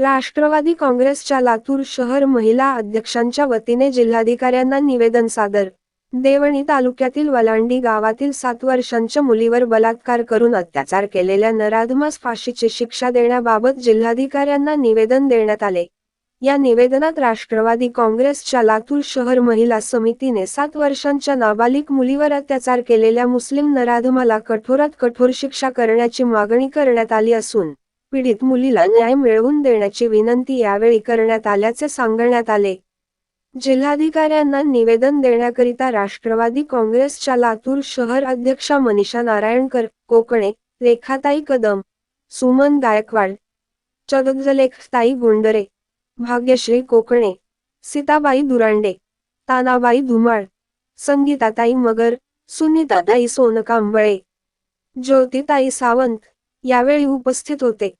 राष्ट्रवादी काँग्रेसच्या लातूर शहर महिला अध्यक्षांच्या वतीने जिल्हाधिकाऱ्यांना निवेदन सादर. देवणी तालुक्यातील वलांडी गावातील सात वर्षांच्या मुलीवर बलात्कार करून अत्याचार केलेल्या नराधमास फाशीची शिक्षा देण्याबाबत जिल्हाधिकाऱ्यांना निवेदन देण्यात आले. या निवेदनात राष्ट्रवादी काँग्रेसच्या लातूर शहर महिला समितीने सात वर्षांच्या नाबालिक मुलीवर अत्याचार केलेल्या मुस्लिम नराधमाला कठोरात कठोर शिक्षा करण्याची मागणी करण्यात आली असून पीडित मुलीला न्याय मिळवून देण्याची विनंती यावेळी करण्यात आल्याचे सांगण्यात आले. जिल्हाधिकाऱ्यांना निवेदन देण्याकरिता राष्ट्रवादी काँग्रेसच्या लातूर शहर अध्यक्षा मनीषा नारायणकर कोकणे रेखाताई कदम सुमन गायकवाड चदगलेखताई गुंडरे भाग्यश्री कोकणे सीताबाई दुरांडे तानाबाई धुमाळ संगीताताई मगर सुनीताताई सोनकांबळे ज्योतिताई सावंत यावेळी उपस्थित होते.